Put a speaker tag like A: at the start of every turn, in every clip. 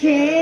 A: Ще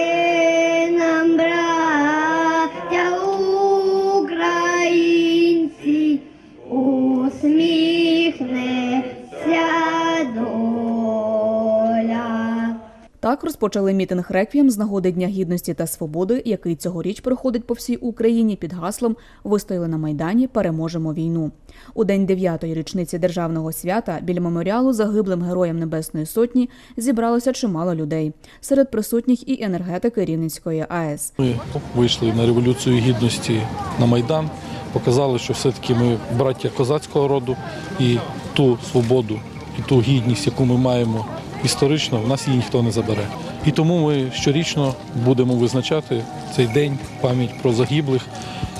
B: Так розпочали мітинг реквієм з нагоди Дня гідності та свободи, який цьогоріч проходить по всій Україні під гаслом Вистояли на майдані, переможемо війну. У день дев'ятої річниці державного свята біля меморіалу загиблим героям Небесної Сотні зібралося чимало людей. Серед присутніх і енергетики Рівненської АЕС.
C: Ми вийшли на революцію гідності на Майдан, показали, що все-таки ми браття козацького роду і ту свободу, і ту гідність, яку ми маємо історично, в нас її ніхто не забере. І тому ми щорічно будемо визначати цей день, пам'ять про загиблих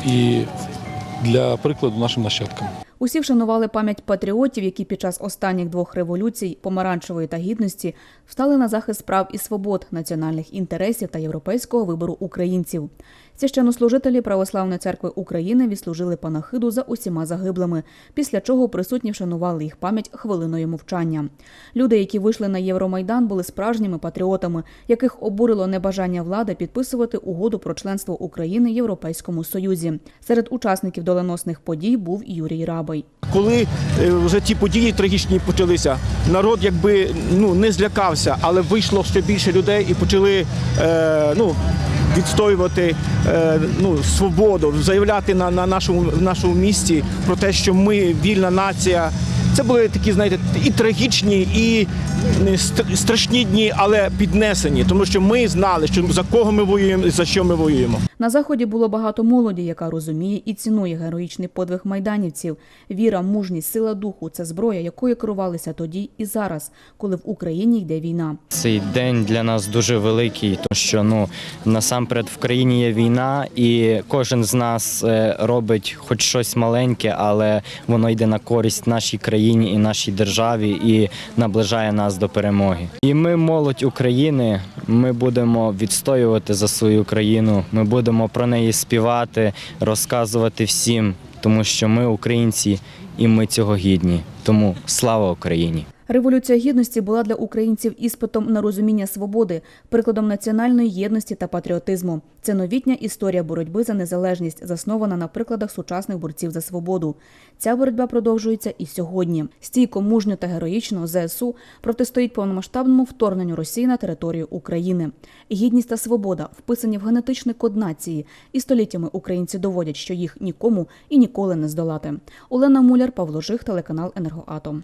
C: і для прикладу нашим нащадкам.
B: Усі вшанували пам'ять патріотів, які під час останніх двох революцій помаранчевої та гідності встали на захист прав і свобод, національних інтересів та європейського вибору українців. Священнослужителі Православної церкви України відслужили панахиду за усіма загиблими, після чого присутні вшанували їх пам'ять хвилиною мовчання. Люди, які вийшли на Євромайдан, були справжніми патріотами, яких обурило небажання влади підписувати угоду про членство України Європейському Союзі. Серед учасників доленосних подій був Юрій Рабий.
D: Коли е, вже ті події трагічні почалися, народ якби ну не злякався, але вийшло ще більше людей і почали е, ну. Відстоювати е, ну, свободу, заявляти на, на нашому, нашому місті про те, що ми вільна нація. Це були такі, знаєте, і трагічні, і стр- страшні дні, але піднесені, тому що ми знали, що за кого ми воюємо і за що ми воюємо.
B: На заході було багато молоді, яка розуміє і цінує героїчний подвиг майданівців. Віра, мужність, сила духу це зброя, якою керувалися тоді і зараз, коли в Україні йде війна.
E: Цей день для нас дуже великий, тому що ну насамперед в країні є війна, і кожен з нас е, робить хоч щось маленьке, але воно йде на користь нашій країні і нашій державі і наближає нас до перемоги. І ми, молодь України, ми будемо відстоювати за свою країну. Ми будемо про неї співати, розказувати всім, тому що ми українці і ми цього гідні. Тому слава Україні!
B: Революція гідності була для українців іспитом на розуміння свободи, прикладом національної єдності та патріотизму. Це новітня історія боротьби за незалежність, заснована на прикладах сучасних борців за свободу. Ця боротьба продовжується і сьогодні. Стійко, мужньо та героїчно ЗСУ протистоїть повномасштабному вторгненню Росії на територію України. Гідність та свобода вписані в генетичний код нації, і століттями українці доводять, що їх нікому і ніколи не здолати. Олена Муляр, Павло Жих, телеканал Енергоатом.